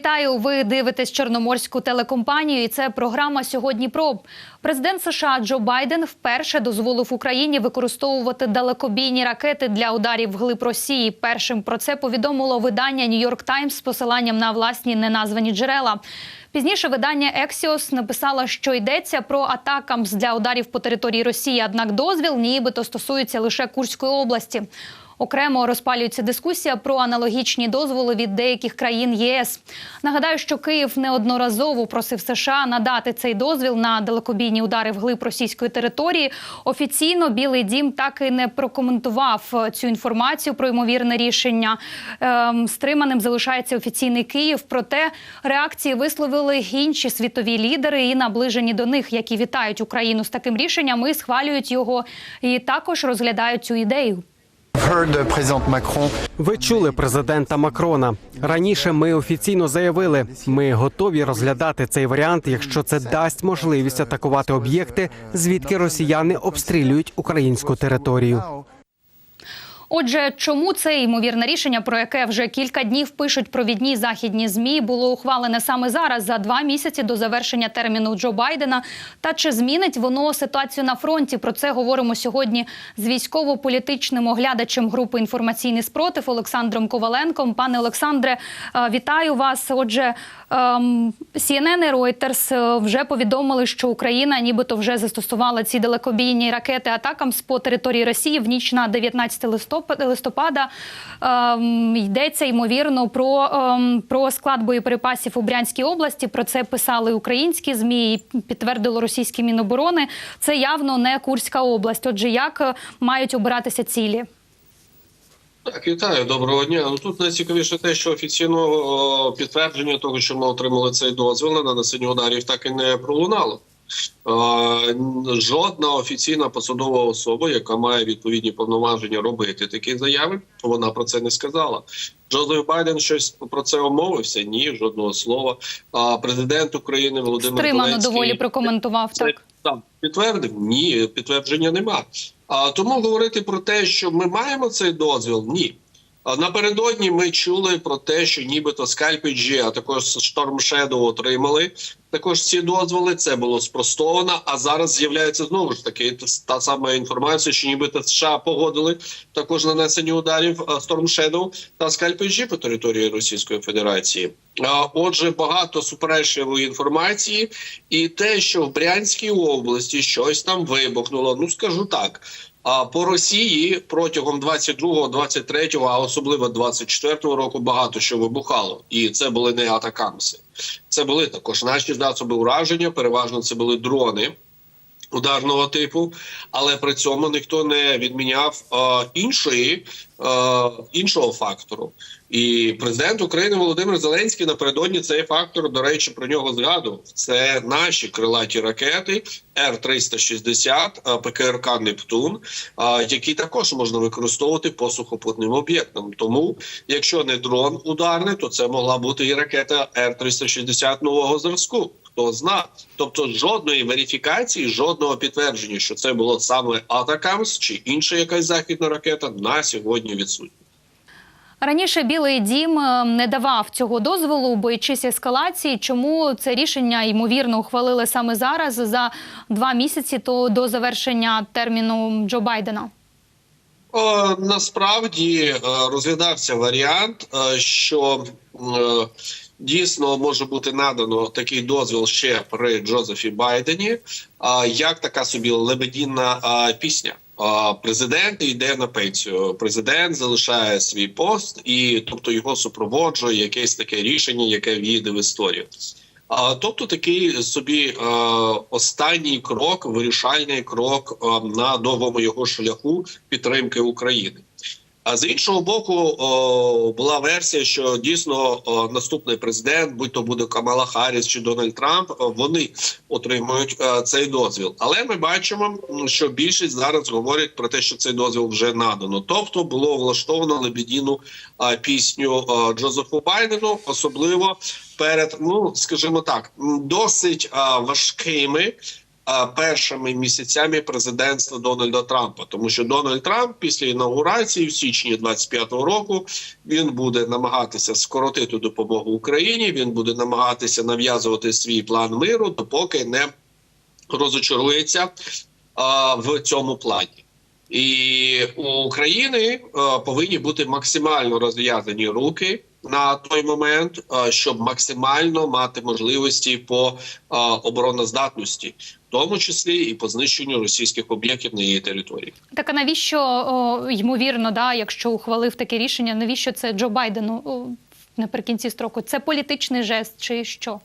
Вітаю! Ви дивитесь Чорноморську телекомпанію. І це програма сьогодні. Про президент США Джо Байден вперше дозволив Україні використовувати далекобійні ракети для ударів вглиб Росії. Першим про це повідомило видання Нью-Йорк Таймс з посиланням на власні неназвані джерела. Пізніше видання Ексіос написало, що йдеться про атакамс для ударів по території Росії. Однак дозвіл нібито стосується лише Курської області. Окремо розпалюється дискусія про аналогічні дозволи від деяких країн ЄС. Нагадаю, що Київ неодноразово просив США надати цей дозвіл на далекобійні удари вглиб російської території. Офіційно Білий Дім так і не прокоментував цю інформацію про ймовірне рішення. Ем, стриманим залишається офіційний Київ. Проте реакції висловили інші світові лідери і наближені до них, які вітають Україну з таким рішенням і схвалюють його, і також розглядають цю ідею. Ви чули президента Макрона. Раніше ми офіційно заявили, ми готові розглядати цей варіант, якщо це дасть можливість атакувати об'єкти, звідки росіяни обстрілюють українську територію. Отже, чому це ймовірне рішення, про яке вже кілька днів пишуть провідні західні змі, було ухвалене саме зараз за два місяці до завершення терміну Джо Байдена? Та чи змінить воно ситуацію на фронті? Про це говоримо сьогодні з військово-політичним оглядачем групи інформаційний спротив Олександром Коваленком. Пане Олександре, е, вітаю вас. Отже, ем, CNN і Reuters е, вже повідомили, що Україна нібито вже застосувала ці далекобійні ракети атакам по території Росії в ніч на 19 листопада. Листопада. Ем, йдеться ймовірно про, ем, про склад боєприпасів у Брянській області. Про це писали українські змі і підтвердило російське міноборони. Це явно не Курська область. Отже, як е, мають обиратися цілі? Так, вітаю, доброго дня. Ну тут найцікавіше те, що офіційно о, підтвердження того, що ми отримали цей дозвіл на нанесення ударів, так і не пролунало. Жодна офіційна посадова особа, яка має відповідні повноваження робити такі заяви, вона про це не сказала. Джозеф Байден щось про це обмовився? Ні, жодного слова. А президент України Володимир Стримано Зеленський доволі прокоментував це так. там підтвердив? Ні, підтвердження нема. А тому говорити про те, що ми маємо цей дозвіл, ні. А напередодні ми чули про те, що нібито скальпіджі, а також Storm Shadow отримали також ці дозволи. Це було спростовано. А зараз з'являється знову ж таки та сама інформація, що нібито США погодили також нанесення ударів а, Storm Shadow та скальпіджі по території Російської Федерації. Отже, багато суперечливої інформації, і те, що в Брянській області щось там вибухнуло. Ну скажу так. А по Росії протягом 22-го, 23-го, а особливо 24-го року багато що вибухало, і це були не атакамси. Це були також наші засоби ураження. Переважно це були дрони ударного типу, але при цьому ніхто не відміняв е, іншої іншого фактору. І президент України Володимир Зеленський напередодні цей фактор, до речі, про нього згадував. Це наші крилаті ракети Р 360 ПКРК Нептун, е, які також можна використовувати по сухопутним об'єктам. Тому, якщо не дрон ударний, то це могла бути і ракета Р 360 нового зразку. Хто зна, тобто жодної верифікації, жодного підтвердження, що це було саме Атакамс чи інша якась західна ракета, на сьогодні відсутня. Раніше Білий Дім е, не давав цього дозволу, боячись ескалації. Чому це рішення ймовірно ухвалили саме зараз за два місяці то до завершення терміну Джо Байдена? О, насправді е, розглядався варіант, е, що е, дійсно може бути надано такий дозвіл ще при Джозефі Байдені, як така собі лебедінна пісня. Президент йде на пенсію. Президент залишає свій пост, і тобто його супроводжує якесь таке рішення, яке війде в історію. А, тобто такий собі останній крок, вирішальний крок на новому його шляху підтримки України. А з іншого боку, була версія, що дійсно наступний президент, будь то буде Камала Харріс чи Дональд Трамп, вони отримують е, цей дозвіл. Але ми бачимо, що більшість зараз говорить про те, що цей дозвіл вже надано. Тобто було влаштовано лебедіну е, пісню Джозефу Байдену, особливо перед, ну скажімо так, досить важкими. Першими місяцями президентства Дональда Трампа, тому що Дональд Трамп після інаугурації в січні 25-го року він буде намагатися скоротити допомогу Україні. Він буде намагатися нав'язувати свій план миру, допоки не розочарується а, в цьому плані. І у України а, повинні бути максимально розв'язані руки на той момент, щоб максимально мати можливості по обороноздатності, в тому числі і по знищенню російських об'єктів на її території. Так а навіщо о, ймовірно, да, якщо ухвалив таке рішення, навіщо це Джо Байдену о, наприкінці строку? Це політичний жест чи що?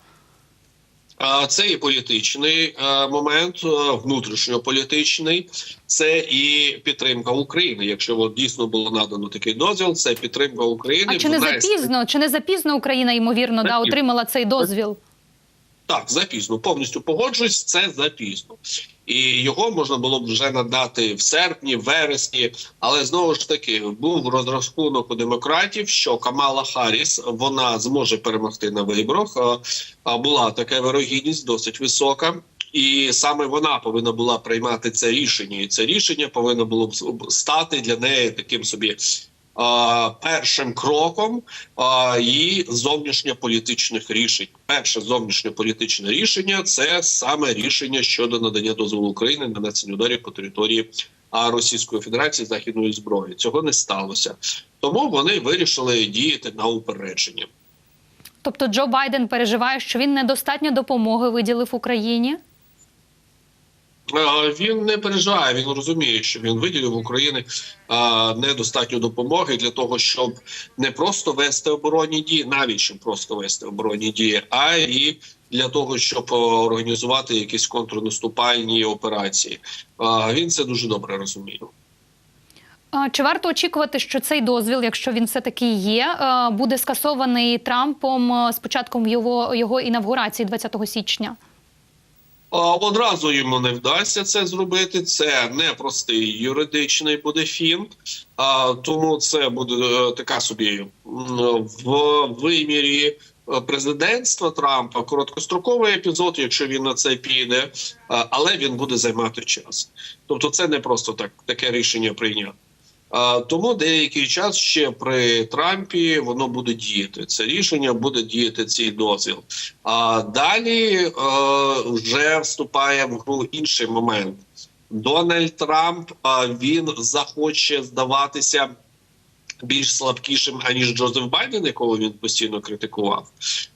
Це і політичний е, момент, е, внутрішньополітичний, це і підтримка України. Якщо от дійсно було надано такий дозвіл, це підтримка України. А чи не запізно? Чи не запізно Україна ймовірно да, отримала цей дозвіл? Так, запізно. Повністю погоджуюсь, це запізно. І його можна було б вже надати в серпні, вересні. Але знову ж таки був розрахунок у демократів, що Камала Харріс вона зможе перемогти на виборах. Була така вирогідність досить висока. І саме вона повинна була приймати це рішення, і це рішення повинно було б стати для неї таким собі першим кроком її зовнішньополітичних рішень. Перше зовнішньополітичне рішення це саме рішення щодо надання дозволу України на нанесення ударів по території Російської Федерації західної зброї. Цього не сталося, тому вони вирішили діяти на упередження. Тобто Джо Байден переживає, що він недостатньо допомоги виділив Україні. Е, Він не переживає. Він розуміє, що він виділив Україні е, недостатньо допомоги для того, щоб не просто вести оборонні дії, навіть щоб просто вести оборонні дії, а і для того, щоб е, організувати якісь контрнаступальні операції. Він це дуже добре розуміє. Чи варто очікувати, що цей дозвіл, якщо він все таки є, буде скасований Трампом з початком його, його інавгурації 20 січня? Одразу йому не вдасться це зробити. Це непростий юридичний буде фінт, тому це буде е, така собі в вимірі е, президентства Трампа короткостроковий епізод, якщо він на це піде, е, але він буде займати час. Тобто, це не просто так таке рішення прийняти. Тому деякий час ще при Трампі воно буде діяти. Це рішення буде діяти цей дозвіл. А далі е, вже вступає в гру інший момент. Дональд Трамп він захоче здаватися більш слабкішим аніж Джозеф Байден, якого він постійно критикував.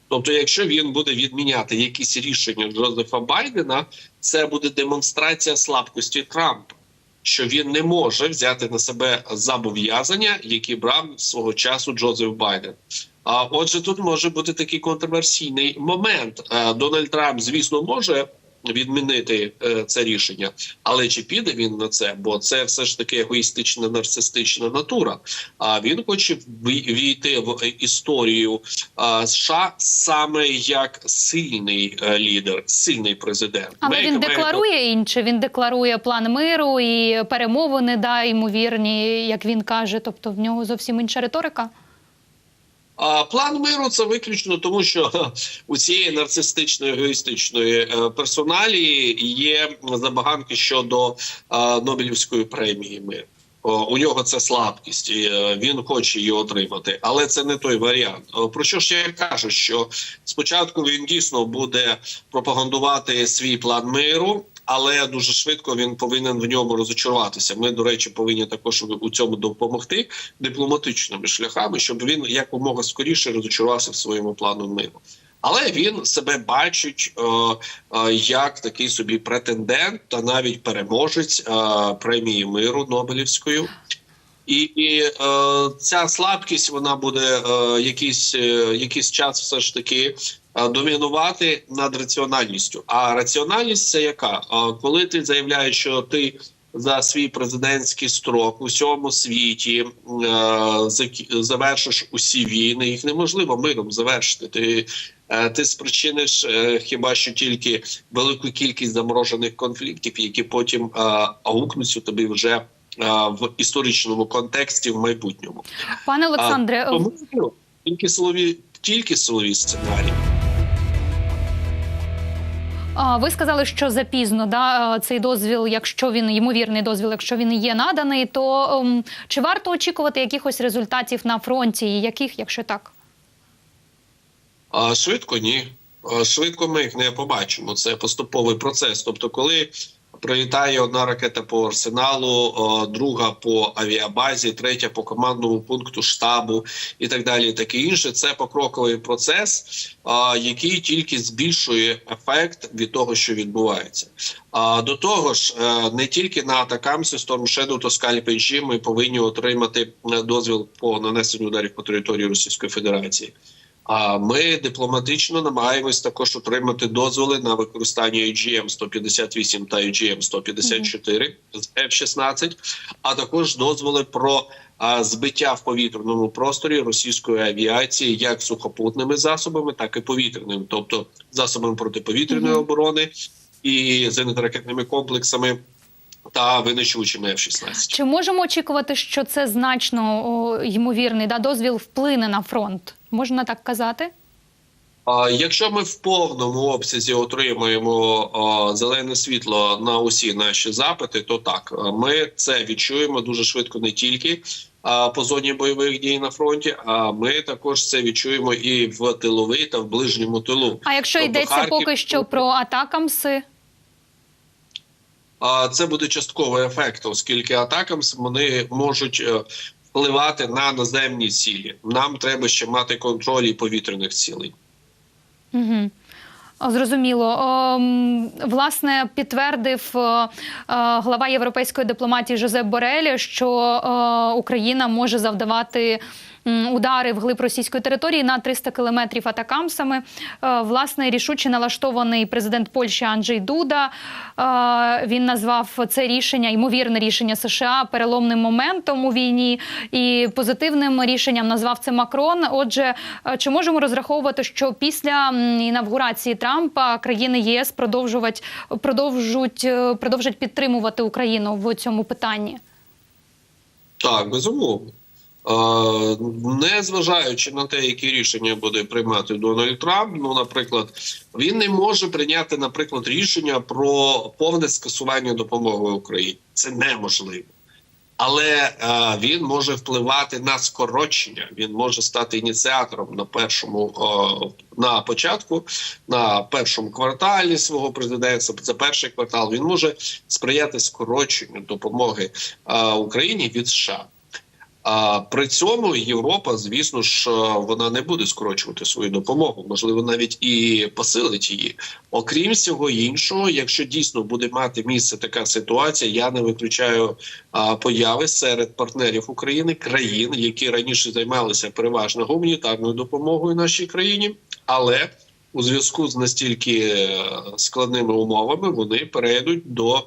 Тобто, якщо він буде відміняти якісь рішення Джозефа Байдена, це буде демонстрація слабкості Трампа що він не може взяти на себе зобов'язання, які брав свого часу Джозеф Байден. А отже, тут може бути такий контроверсійний момент. Е, Дональд Трамп, звісно, може відмінити е, це рішення, але чи піде він на це? Бо це все ж таки егоїстична нарцистична натура. А він хоче вій- війти в історію США саме як сильний е, лідер, сильний президент. Але Make він America декларує інше. Він декларує план миру і перемовини, да, ймовірні, як він каже. Тобто в нього зовсім інша риторика. А план миру це виключно тому, що у цієї нарцистичної егоїстичної е, персоналії є забаганки щодо е, Нобелівської премії мир. У нього це слабкість, і е, він хоче її отримати, але це не той варіант. Про що ж я кажу? Що спочатку він дійсно буде пропагандувати свій план миру, але дуже швидко він повинен в ньому розочаруватися. Ми, до речі, повинні також у цьому допомогти дипломатичними шляхами, щоб він якомога скоріше розочарувався в своєму плану миру. Але він себе бачить е, е, як такий собі претендент та навіть переможець е, премії миру Нобелівської. І, і е, ця слабкість вона буде е, якийсь, е, якийсь час все ж таки е, домінувати над раціональністю. А раціональність це яка? Е, коли ти заявляєш, що ти за свій президентський строк у всьому світі е, завершиш усі війни, їх неможливо миром завершити. Ти ти спричиниш хіба що тільки велику кількість заморожених конфліктів, які потім аукнуться тобі вже в історичному контексті в майбутньому. Пане Олександре, А, тому тільки силові, тільки силові сценарії. Ви сказали, що запізно да, е, цей дозвіл, якщо він ймовірний дозвіл, якщо він є наданий, то ем, чи варто очікувати якихось результатів на фронті? І яких, якщо так? А швидко ні. Швидко ми їх не побачимо. Це поступовий процес. Тобто, коли прилітає одна ракета по арсеналу, друга по авіабазі, третя по командному пункту штабу і так далі, і таке інше, це покроковий процес, який тільки збільшує ефект від того, що відбувається. А до того ж, е, не тільки на атакамсі Storm Shadow та Scalp ми повинні отримати е, дозвіл по нанесенню ударів по території Російської Федерації. А ми дипломатично намагаємось також отримати дозволи на використання AGM 158 та AGM 154 з F-16, а також дозволи про а, збиття в повітряному просторі російської авіації як сухопутними засобами, так і повітряними, тобто засобами протиповітряної оборони і зенітно-ракетними комплексами та винищувачами F-16. Чи можемо очікувати, що це значно о, ймовірний да, дозвіл вплине на фронт? Можна так казати? А Якщо ми в повному обсязі отримаємо зелене світло на усі наші запити, то так ми це відчуємо дуже швидко не тільки а, по зоні бойових дій на фронті, а ми також це відчуємо і в тиловий та в ближньому тилу. А якщо Тобто йдеться Харків- поки що про атакамси? А це буде частковий ефект, оскільки атакам вони можуть е, впливати на наземні цілі. Нам треба ще мати контроль і повітряних цілей. Угу. Зрозуміло. Власне, підтвердив е, е, глава європейської дипломатії Жозеп Борель, що Україна може завдавати удари вглиб російської території на 300 кілометрів атакамсами. Е, Власне, рішуче налаштований президент Польщі Анджей Дуда. Е, Він назвав це рішення, ймовірне рішення США переломним моментом у війні і позитивним рішенням назвав це Макрон. Отже, е, чи можемо розраховувати, що після інавгурації Трампа країни єС продовжувати продовжують продовжать підтримувати Україну в цьому питанні? Так, безумовно. Е, Не зважаючи на те, які рішення буде приймати Дональд Трамп, ну, наприклад, він не може прийняти, наприклад, рішення про повне скасування допомоги Україні. Це неможливо. Але е, він може впливати на скорочення. Він може стати ініціатором на першому е, на початку, на першому кварталі свого президентства. Це перший квартал. Він може сприяти скороченню допомоги е, Україні від США. А при цьому Європа, звісно ж, е, вона не буде скорочувати свою допомогу, можливо, навіть і посилить її. Окрім всього іншого, якщо дійсно буде мати місце така ситуація, я не виключаю появи серед партнерів України країн, які раніше займалися переважно гуманітарною допомогою нашій країні, але у зв'язку з настільки е, складними умовами вони перейдуть до е,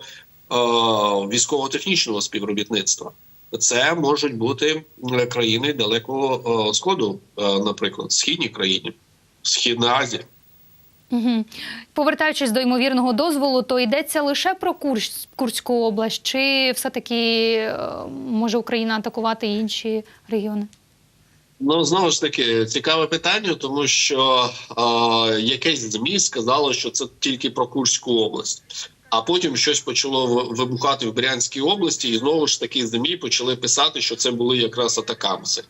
військово-технічного співробітництва. Це можуть бути країни далекого сходу, е, наприклад, східні країни, Східна Азія. Угу. Повертаючись до ймовірного дозволу, то йдеться лише про Курсь, Курську область, чи все-таки е, може Україна атакувати інші регіони? Ну знову ж таки цікаве питання, тому що е, якесь змі сказало, що це тільки про Курську область. А потім щось почало вибухати в Брянській області, і знову ж таки ЗМІ почали писати, що це були якраз атакамси.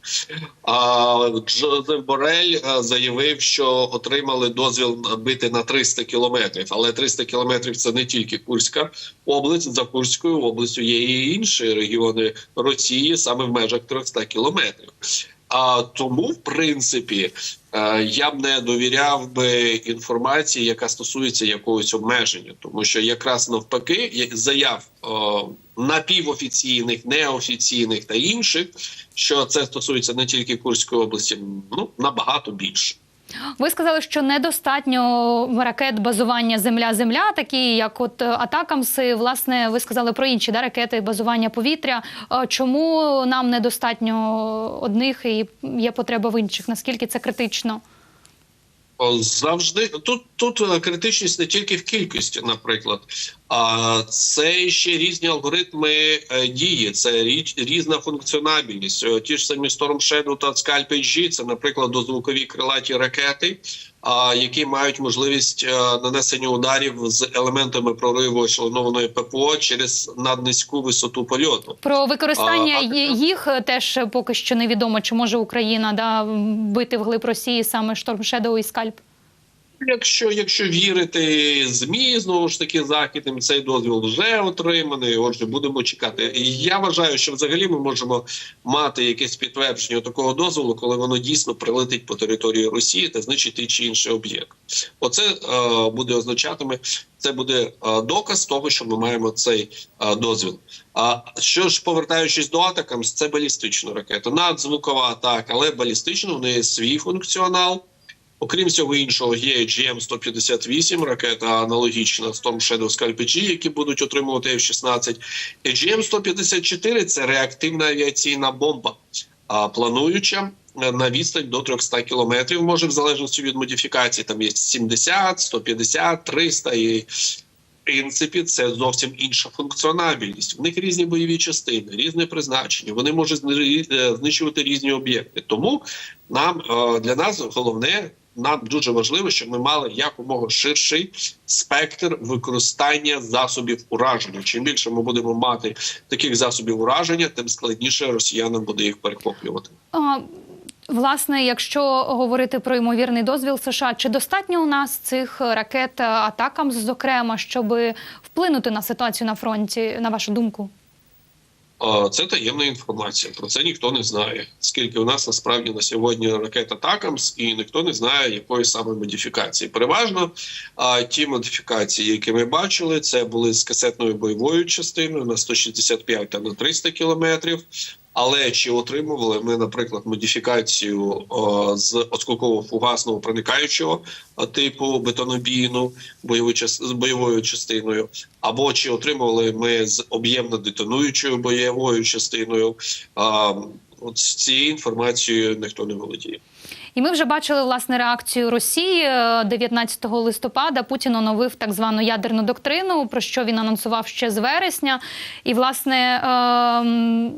А Джозеф Борель е, заявив, що отримали дозвіл бити на 300 кілометрів. Але 300 кілометрів це не тільки Курська область. За Курською областю є і інші регіони Росії, саме в межах 300 кілометрів. А тому, в принципі, е, я б не довіряв би інформації, яка стосується якогось обмеження, тому що якраз навпаки, заяв напівофіційних, неофіційних та інших, що це стосується не тільки Курської області, ну набагато більше. Ви сказали, що недостатньо ракет базування земля-земля, такі як от е, атакамси. Власне, ви сказали про інші да, ракети базування повітря. Е, Чому нам недостатньо одних і є потреба в інших? Наскільки це критично? Завжди тут тут е, критичність не тільки в кількості, наприклад, а це ще різні алгоритми е, дії, це різна функціонабельність. Е, Ті ж самі Storm Shadow та Scalp HG, це, наприклад, дозвукові крилаті ракети. Які мають можливість е, нанесення ударів з елементами прориву ешелонованої ППО через наднизьку висоту польоту. Про використання А, їх е, теж поки що невідомо, чи може Україна да бити вглиб Росії саме Шторм Шедоу і скальп. Якщо якщо вірити змі, знову ж таки західним цей дозвіл вже отриманий. Отже, будемо чекати. Я вважаю, що взагалі ми можемо мати якесь підтвердження такого дозволу, коли воно дійсно прилетить по території Росії та знищить той чи інший об'єкт. Оце е, буде означатиме, це буде е, доказ того, що ми маємо цей е, дозвіл. А що ж повертаючись до атакам, це балістична ракета, надзвукова атака, але балістична в неї свій функціонал. Окрім всього іншого, є GM-158, ракета аналогічна Storm Shadow Scalp G, які будуть отримувати F-16. І GM-154 – це реактивна авіаційна бомба, а плануюча е, на відстань до 300 кілометрів, може в залежності від модифікації, там є 70, 150, 300 і принципі, це зовсім інша функціональність. В них різні бойові частини, різне призначення. Вони можуть е, знищувати різні об'єкти. Тому нам е, для нас головне. Нам дуже важливо, щоб ми мали якомога ширший спектр використання засобів ураження. Чим більше ми будемо мати таких засобів ураження, тим складніше росіянам буде їх перехоплювати. Власне, якщо говорити про ймовірний дозвіл США, чи достатньо у нас цих ракет атакам, зокрема, щоб вплинути на ситуацію на фронті, на вашу думку? Це таємна інформація. Про це ніхто не знає. Скільки у нас насправді на сьогодні ракет Атакамс, і ніхто не знає, якої саме модифікації. Переважно ті модифікації, які ми бачили, це були з касетною бойовою частиною на 165 та на 300 кілометрів. Але чи отримували ми, наприклад, модифікацію о, з осколково-фугасного проникаючого типу бетонобійну час- бойовою частиною, або чи отримували ми з об'ємно детонуючою бойовою частиною? А, от з цією інформацією ніхто не володіє. І ми вже бачили власне реакцію Росії Е, 19 листопада. Путін оновив так звану ядерну доктрину, про що він анонсував ще з вересня. І власне. ем,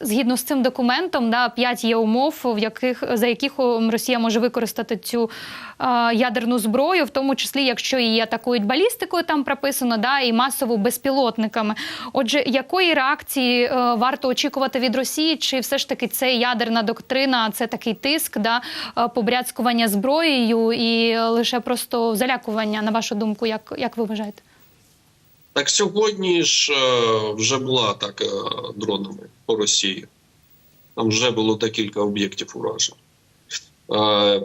Згідно з цим документом, да, п'ять є умов, в яких за яких Росія може використати цю е, ядерну зброю, в тому числі, якщо її атакують балістикою, там прописано, да, і масово безпілотниками. Отже, якої реакції е, варто очікувати від Росії? Чи все ж таки це ядерна доктрина, це такий тиск, да, е, побряцькування зброєю і е, лише просто залякування, на вашу думку, як, як ви вважаєте? Так сьогодні ж е, вже була атака дронами по Росії. Там вже було декілька об'єктів уражень. Е,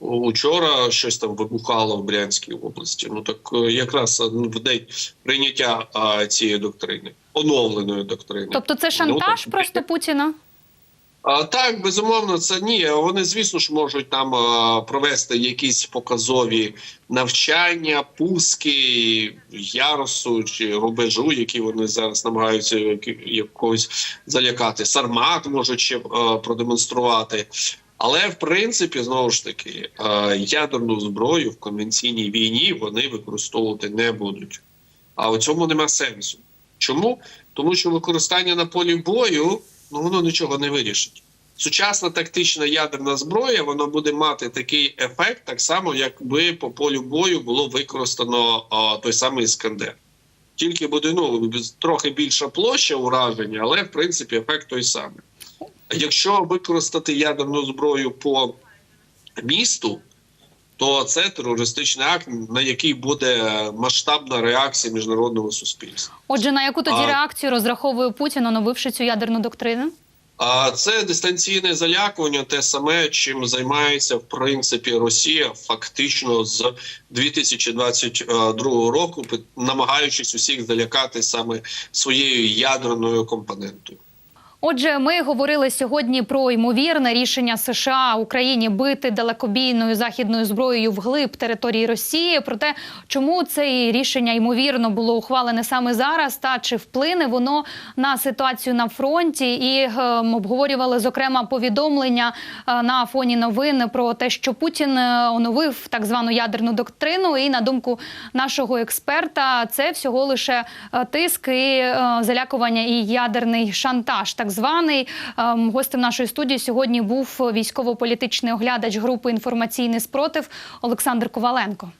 Учора щось там вибухало в Брянській області. Ну так е, якраз в день прийняття е, цієї доктрини, оновленої доктрини. Тобто це Ну, шантаж так, просто Путіна? Так, безумовно, це ні. Вони, звісно ж, можуть там провести якісь показові навчання, пуски ярусу чи рубежу, які вони зараз намагаються якогось залякати. Сармат можуть ще продемонструвати. Але в принципі, знову ж таки, ядерну зброю в конвенційній війні вони використовувати не будуть. А у цьому нема сенсу. Чому? Тому що використання на полі бою ну воно нічого не вирішить. Сучасна тактична ядерна зброя вона буде мати такий ефект, так само, якби по полю бою було використано а, той самий іскандер. Тільки буде ну трохи більша площа ураження, але в принципі ефект той самий. Якщо використати ядерну зброю по місту, то це терористичний акт, на який буде масштабна реакція міжнародного суспільства. Отже, на яку тоді А- реакцію розраховує Путін, оновивши цю ядерну доктрину? А це дистанційне залякування, те саме, чим займається в принципі Росія, фактично з 2022 року, намагаючись усіх залякати саме своєю ядерною компонентою. Отже, ми говорили сьогодні про ймовірне рішення США Україні бити далекобійною західною зброєю вглиб території Росії. Про те, чому це рішення ймовірно було ухвалене саме зараз, та чи вплине воно на ситуацію на фронті, і е, обговорювали зокрема повідомлення е, на фоні новин про те, що Путін е, оновив так звану ядерну доктрину. І на думку нашого експерта, це всього лише е, тиск і е, залякування і ядерний шантаж. Так так званий. Ем, Гостем нашої студії сьогодні був військово-політичний оглядач групи інформаційний спротив Олександр Коваленко.